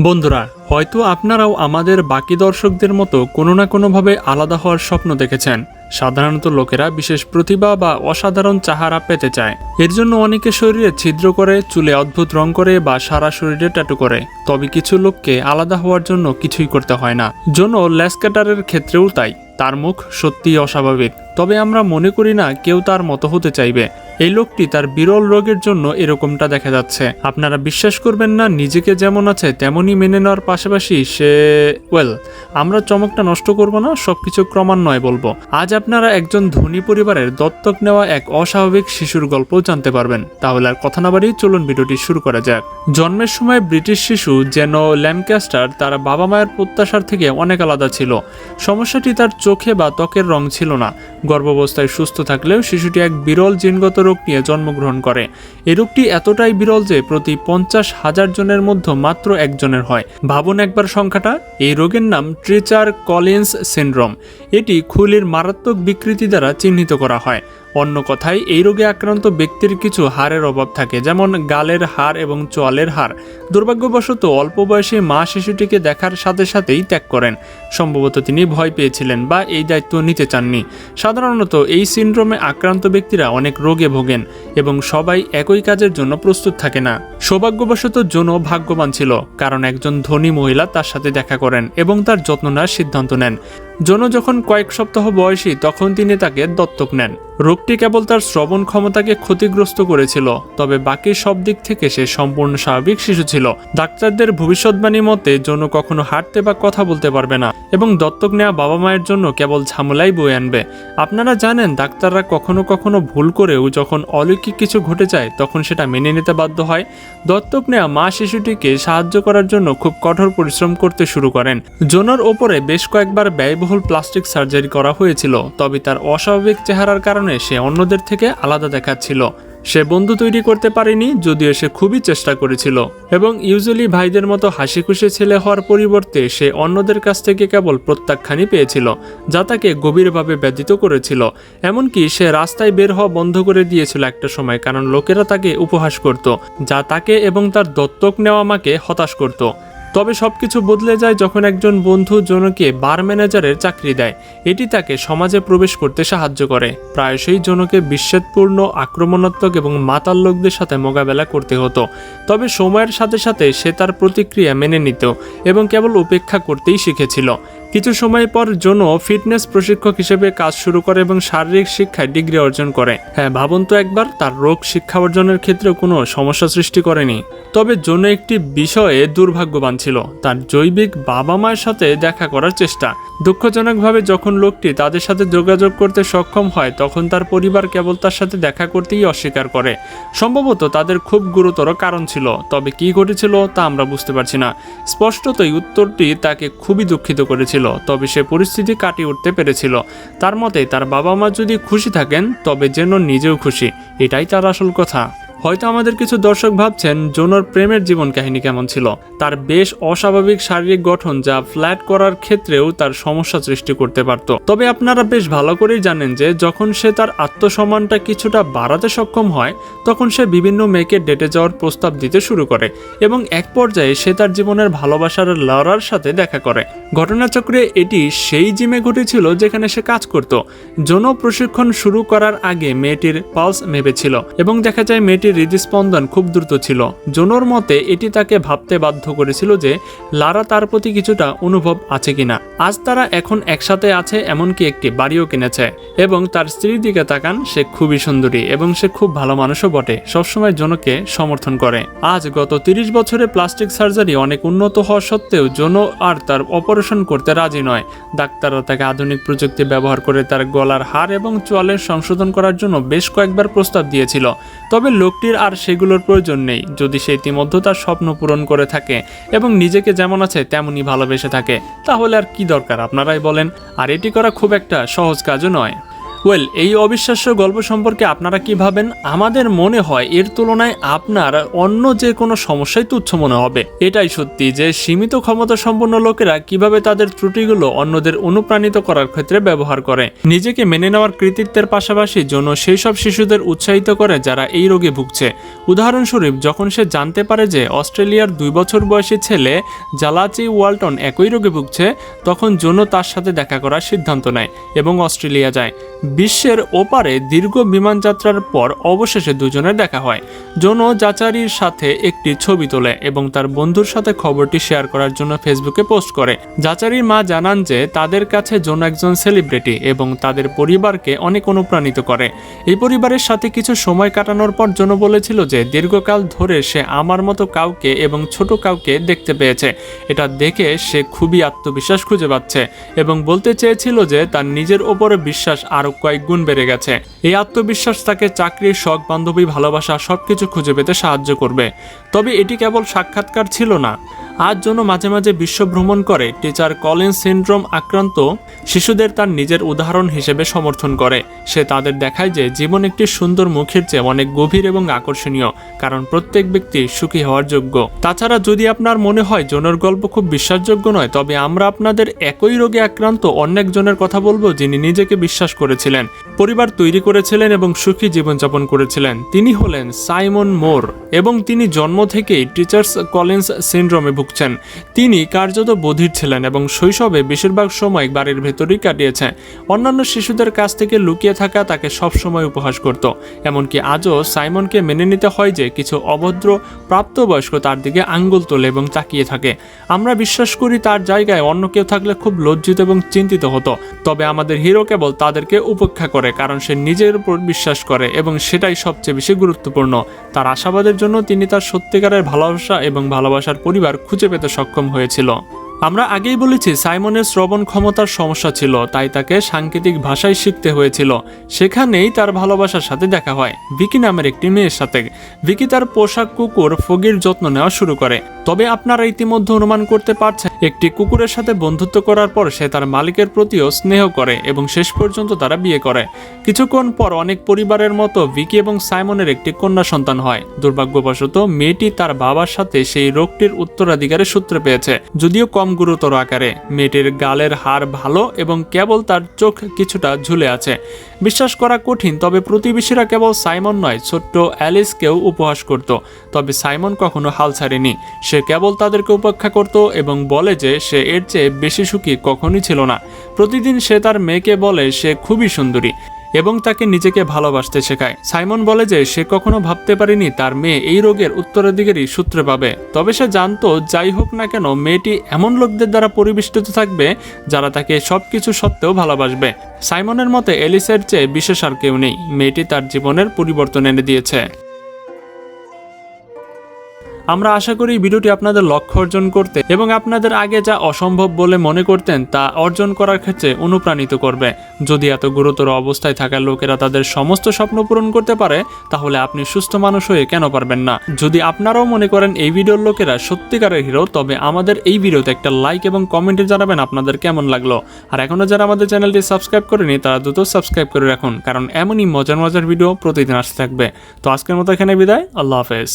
বন্ধুরা, হয়তো আপনারাও আমাদের বাকি দর্শকদের মতো কোনো না কোনোভাবে আলাদা হওয়ার স্বপ্ন দেখেছেন। সাধারণত লোকেরা বিশেষ প্রতিভা বা অসাধারণ চাহারা পেতে চায়। এর জন্য অনেকে শরীরে ছিদ্র করে, চুলে অদ্ভুত রং করে বা সারা শরীরে ট্যাটু করে। তবে কিছু লোককে আলাদা হওয়ার জন্য কিছুই করতে হয় না। জন্য ল্যাসকাটারের ক্ষেত্রেও তাই। তার মুখ সত্যিই অস্বাভাবিক। তবে আমরা মনে করি না কেউ তার মতো হতে চাইবে। এই লোকটি তার বিরল রোগের জন্য এরকমটা দেখা যাচ্ছে। আপনারা বিশ্বাস করবেন না, নিজেকে যেমন আছে তেমনই মেনে নেওয়ার পাশাপাশি সে ওয়েল আমরা চমকটা নষ্ট করব না, সবকিছু ক্রমান্বয়ে বলব। আজ আপনারা একজন ধনী পরিবারের দত্তক নেওয়া এক অস্বাভাবিক শিশুর গল্প জানতে পারবেন। তাহলে আর কথা না বাড়িয়ে চলুন ভিডিওটি শুরু করা যাক। জন্মের সময় ব্রিটিশ শিশু যেন ল্যামক্যাস্টার তার বাবা মায়ের প্রত্যাশার থেকে অনেক আলাদা ছিল। সমস্যাটি তার চোখে বা ত্বকের রং ছিল না। গর্ভাবস্থায় সুস্থ থাকলেও শিশুটি এক বিরল জিনগত রোগ নিয়ে জন্মগ্রহণ করে। এই রোগটি এতটাই বিরল যে প্রতি পঞ্চাশ হাজার জনের মধ্যে মাত্র একজনের হয়। ভাবুন একবার সংখ্যাটা। এই রোগের নাম ট্রিচার কলিন্স সিন্ড্রোম। এটি খুলির মারাত্মক বিকৃতি দ্বারা চিহ্নিত করা হয়। অন্য কথায়, এই রোগে আক্রান্ত ব্যক্তির কিছু হাড়ের অভাব থাকে, যেমন গালের হাড় এবং চোয়ালের হাড়। দুর্ভাগ্যবশত, অল্প বয়সে মা শিশুটিকে দেখার সাথে সাথেই ত্যাগ করেন। সম্ভবত তিনি ভয় পেয়েছিলেন বা এই দায়িত্ব নিতে চাননি। সাধারণত, এই সিন্ড্রোমে আক্রান্ত ব্যক্তিরা অনেক রোগে ভোগেন এবং সবাই একই কাজের জন্য প্রস্তুত থাকে না। সৌভাগ্যবশত জোনো ভাগ্যবান ছিল, কারণ একজন ধনী মহিলা তার সাথে দেখা করেন এবং তার যত্ন নেওয়ার সিদ্ধান্ত নেন। জোনো যখন কয়েক সপ্তাহ বয়সী, তখন তিনি তাকে দত্তক নেন। রোগটি কেবল তার শ্রবণ ক্ষমতাকে ক্ষতিগ্রস্ত করেছিল, তবে বাকি সব দিক থেকে সে সম্পূর্ণ স্বাভাবিক শিশু ছিল। ডাক্তারদের ভবিষ্যৎবাণী মতে জোনো কখনো হাঁটতে বা কথা বলতে পারবে না, এবং দত্তক নেওয়া বাবা মায়ের জন্য কেবল ঝামেলাই বয়ে আনবে। আপনারা জানেন, ডাক্তাররা কখনো কখনো ভুল করেও যখন অলৌকিক কিছু ঘটে যায়, তখন সেটা মেনে নিতে বাধ্য হয়। দত্তক নেওয়া মা শিশুটিকে সাহায্য করার জন্য খুব কঠোর পরিশ্রম করতে শুরু করেন। জোনোর ওপরে বেশ কয়েকবার ব্যয়বহুল প্লাস্টিক সার্জারি করা হয়েছিল, তবে তার অস্বাভাবিক চেহারার কারণে সে অন্যদের থেকে আলাদা দেখাচ্ছিল। সে বন্ধু তৈরি করতে পারেনি, যদিও সে খুবই চেষ্টা করেছিল। এবং ইউজুয়ালি ভাইদের মতো হাসি খুশি ছেলে হওয়ার পরিবর্তে সে অন্যদের কাছ থেকে কেবল প্রত্যাখ্যানই পেয়েছিল, যা তাকে গভীরভাবে ব্যথিত করেছিল। এমনকি সে রাস্তায় বের হওয়া বন্ধ করে দিয়েছিল একটা সময়, কারণ লোকেরা তাকে উপহাস করত, যা তাকে এবং তার দত্তক নেওয়া মাকে হতাশ করত। তবে সবকিছু বদলে যায় যখন একজন বন্ধু জনকে বার ম্যানেজারের চাকরি দেয়। এটি তাকে সমাজে প্রবেশ করতে সাহায্য করে। প্রায়শই জনকে বিচ্ছেদপূর্ণ আক্রমণাত্মক এবং মাতাল লোকদের সাথে মোকাবেলা করতে হতো। তবে সময়ের সাথে সাথে সে তার প্রতিক্রিয়া মেনে নিত এবং কেবল উপেক্ষা করতেই শিখেছিল। কিছু সময় পর জোনো ফিটনেস প্রশিক্ষক হিসেবে কাজ শুরু করে এবং শারীরিক শিক্ষায় ডিগ্রি অর্জন করে। হ্যাঁ ভাবুন তো একবার, তার রোগ শিক্ষা অর্জনের ক্ষেত্রে কোনো সমস্যা সৃষ্টি করেনি। তবে জোনো একটি বিষয়ে দুর্ভাগ্যবান ছিল। তার জৈবিক বাবা মায়ের সাথে দেখা করার চেষ্টা। দুঃখজনকভাবে যখন লোকটি তাদের সাথে যোগাযোগ করতে সক্ষম হয়, তখন তার পরিবার কেবল তার সাথে দেখা করতেই অস্বীকার করে। সম্ভবত তাদের খুব গুরুতর কারণ ছিল। তবে কি ঘটেছিল তা আমরা বুঝতে পারছি না। স্পষ্টতই উত্তরটি তাকে খুবই দুঃখিত করেছিল। তবে সে পরিস্থিতি কাটিয়ে উঠতে পেরেছিল। তার মতে, তার বাবা মা যদি খুশি থাকেন, তবে যেন নিজেও খুশি। এটাই তার আসল কথা। হয়তো আমাদের কিছু দর্শক ভাবছেন জোনোর প্রেমের জীবন কাহিনী কেমন ছিল। তার বেশ অস্বাভাবিক শারীরিক গঠন যা ফ্ল্যাট করার ক্ষেত্রেও তার সমস্যা সৃষ্টি করতে পারত। তবে আপনারা বেশ ভালো করেই জানেন যে, যখন সে তার আত্মসম্মানটা কিছুটা বাড়াতে সক্ষম হয়, তখন সে বিভিন্ন মেয়েকে ডেটে যাওয়ার প্রস্তাব দিতে শুরু করে এবং এক পর্যায়ে সে তার জীবনের ভালোবাসার লড়ার সাথে দেখা করে। ঘটনাচক্রে এটি সেই জিমে ঘটেছিল যেখানে সে কাজ করত। যৌন প্রশিক্ষণ শুরু করার আগে মেয়েটির পালস মেপেছিল এবং দেখা যায় মেয়েটির হৃদস্পন্দন খুব দ্রুত ছিল। জোনোর মতে, এটি তাকে ভাবতে বাধ্য করেছিল যে লারা তার প্রতি কিছুটা অনুভব আছে কিনা। আজ তারা এখন একসাথে আছে এমনকি একটি বাড়িও কিনেছে এবং তার স্ত্রীর দিকে তাকান, সে খুবই সুন্দরী এবং সে খুব ভালো মানুষও বটে, সবসময় জোনোকে সমর্থন করে। আজ গত তিরিশ বছরে প্লাস্টিক সার্জারি অনেক উন্নত হওয়া সত্ত্বেও জোনো আর তার অপারেশন করতে রাজি নয়। ডাক্তাররা তাকে আধুনিক প্রযুক্তি ব্যবহার করে তার গলার হার এবং চোয়ালের সংশোধন করার জন্য বেশ কয়েকবার প্রস্তাব দিয়েছিল। তবে লোকটির আর সেগুলোর প্রয়োজন নেই। যদি সে ইতিমধ্যে তার স্বপ্ন পূরণ করে থাকে এবং নিজেকে যেমন আছে তেমনই ভালোবেসে থাকে, তাহলে আর কি দরকার, আপনারাই বলেন। আর এটি করা খুব একটা সহজ কাজও নয়। ওয়েল এই অবিশ্বাস্য গল্প সম্পর্কে আপনারা কি ভাবেন? আমাদের মনে হয় এর তুলনায় আপনার অন্য যে কোনো সমস্যাই তুচ্ছ মনে হবে। এটাই সত্যি যে সীমিত ক্ষমতা সম্পন্ন লোকেরা কীভাবে তাদের ত্রুটিগুলো অন্যদের অনুপ্রাণিত করার ক্ষেত্রে ব্যবহার করে। নিজেকে মেনে নেওয়ার কৃতিত্বের পাশাপাশি জন্য সেই সব শিশুদের উৎসাহিত করে যারা এই রোগে ভুগছে। উদাহরণস্বরূপ, যখন সে জানতে পারে যে অস্ট্রেলিয়ার দুই বছর বয়সী ছেলে জালাচি ওয়ালটন একই রোগে ভুগছে, তখন জন্য তার সাথে দেখা করার সিদ্ধান্ত নেয় এবং অস্ট্রেলিয়া যায়। বিশ্বের ওপারে দীর্ঘ বিমানযাত্রার পর অবশেষে দুজনের দেখা হয়। জোনো জাচারির সাথে একটি ছবি তোলে এবং তার বন্ধুর সাথে খবরটি শেয়ার করার জন্য ফেসবুকে পোস্ট করে। জাচারির মা জানান যে, তাদের কাছে জোনো একজন সেলিব্রিটি এবং তাদের পরিবারকে অনেক অনুপ্রাণিত করে। এই পরিবারের সাথে কিছু সময় কাটানোর পর জোনো বলেছিল যে, দীর্ঘকাল ধরে সে আমার মতো কাউকে এবং ছোট কাউকে দেখতে পেয়েছে। এটা দেখে সে খুবই আত্মবিশ্বাস খুঁজে পাচ্ছে এবং বলতে চেয়েছিল যে, তার নিজের ওপরে বিশ্বাস আরও কয়েক গুণ বেড়ে গেছে। এই আত্মবিশ্বাস তাকে চাকরির শখ, বান্ধবী, ভালোবাসা সবকিছু খুঁজে পেতে সাহায্য করবে। তবে এটি কেবল সাক্ষাৎকার ছিল না। আজ জন্য মাঝে মাঝে বিশ্ব ভ্রমণ করে, টিচার কলিন সিন্ড্রোম আক্রান্ত শিশুদের তার নিজের উদাহরণ হিসেবে সমর্থন করে। সে তাদের দেখায় যে জীবন একটি সুন্দর মুখের চেয়ে অনেক গভীর এবং আকর্ষণীয়, কারণ প্রত্যেক ব্যক্তি সুখী হওয়ার যোগ্য। তাছাড়া যদি আপনার মনে হয় জনের গল্প খুব বিশ্বাসযোগ্য নয়, তবে আমরা আপনাদের একই রোগে আক্রান্ত অনেক জনের কথা বলব যিনি নিজেকে বিশ্বাস করেছিলেন, পরিবার তৈরি করেছিলেন এবং সুখী জীবনযাপন করেছিলেন। তিনি হলেন সাইমন মোর এবং তিনি জন্ম থেকেই টিচার্স কলেন্স সিন্ড্রোমে ভুগছেন তিনি কার্যত বধির ছিলেন এবং শৈশবে বেশিরভাগ সময় বাড়ির ভেতরেই কাটিয়েছে অন্যান্য শিশুদের কাছ থেকে লুকিয়ে থাকা তাকে সবসময় উপহাস করত। এমনকি আজও সাইমনকে মেনে নিতে হয় যে কিছু অভদ্র প্রাপ্তবয়স্ক তার দিকে আঙ্গুল তোলে এবং তাকিয়ে থাকে। আমরা বিশ্বাস করি তার জায়গায় অন্য কেউ থাকলে খুব লজ্জিত এবং চিন্তিত হতো। তবে আমাদের হিরো কেবল তাদেরকে উপেক্ষা করে, কারণ সে নিজের উপর বিশ্বাস করে এবং সেটাই সবচেয়ে বেশি গুরুত্বপূর্ণ। তার আশাবাদের জন্য তিনি তার সত্যিকারের ভালোবাসা এবং ভালোবাসার পরিবার খুঁজে পেতে সক্ষম হয়েছিল। আমরা আগেই বলেছি, সাইমনের শ্রবণ ক্ষমতার সমস্যা ছিল, তাই তাকে সাংকেতিক ভাষায় শিখতে হয়েছিল। সেখানেই তার ভালোবাসার সাথে দেখা হয়। ভিকি নামের একটি মেয়ের সাথে। ভিকি তার পোশাক কুকুর ফগির যত্ন নেওয়া শুরু করে। তবে আপনারা ইতিমধ্যে অনুমান করতে পারছেন একটি কুকুরের সাথে বন্ধুত্ব করার পর সে তার মালিকের প্রতিও স্নেহ করে এবং শেষ পর্যন্ত তারা বিয়ে করে। কিছুক্ষণ পর অনেক পরিবারের মতো ভিকি এবং সাইমনের একটি কন্যা সন্তান হয়। দুর্ভাগ্যবশত মেয়েটি তার বাবার সাথে সেই রোগটির উত্তরাধিকারের সূত্রে পেয়েছে, যদিও কম গুরুতর আকারে। মেয়েটির গালের হাড় ভালো এবং কেবল তার চোখ কিছুটা ঝুলে আছে। বিশ্বাস করা কঠিন, তবে প্রতিবেশীরা কেবল সাইমন নয়, ছোট্ট অ্যালিসকেও উপহাস করত। তবে সাইমন কখনো হাল ছাড়েনি। সে কেবল তাদেরকে উপেক্ষা করত এবং বলে যে সে এর চেয়ে বেশি সুখী কখনই ছিল না। প্রতিদিন সে তার মেয়েকে বলে সে খুবই সুন্দরী। এবং তাকে নিজেকে ভালোবাসতে শেখায়। সাইমন বলে যে সে কখনো ভাবতে পারেনি তার মেয়ে এই রোগের উত্তরাধিকারী সূত্রে পাবে। তবে সে জানতো, যাই হোক না কেন, মেয়েটি এমন লোকদের দ্বারা পরিবেষ্টিত থাকবে যারা তাকে সবকিছু সত্ত্বেও ভালোবাসবে। সাইমনের মতে, এলিসের চেয়ে বিশেষ আর কেউ নেই। মেয়েটি তার জীবনের পরিবর্তন এনে দিয়েছে। আমরা আশা করি ভিডিওটি আপনাদের লক্ষ্য অর্জন করতে এবং আপনাদের আগে যা অসম্ভব বলে মনে করতেন তা অর্জন করার ক্ষেত্রে অনুপ্রাণিত করবে। যদি এত গুরুতর অবস্থায় থাকা লোকেরা তাদের সমস্ত স্বপ্ন পূরণ করতে পারে, তাহলে আপনি সুস্থ মানুষ হয়ে কেন পারবেন না? যদি আপনারাও মনে করেন এই ভিডিওর লোকেরা সত্যিকারের হিরো, তবে আমাদের এই ভিডিওতে একটা লাইক এবং কমেন্টে জানাবেন আপনাদের কেমন লাগল। আর এখনও যারা আমাদের চ্যানেলটি সাবস্ক্রাইব করেনি তারা দ্রুত সাবস্ক্রাইব করে রাখুন, কারণ এমনই মজার মজার ভিডিও প্রতিদিন আসতে থাকবে। তো আজকের মতো এখানে বিদায়, আল্লাহ হাফেজ।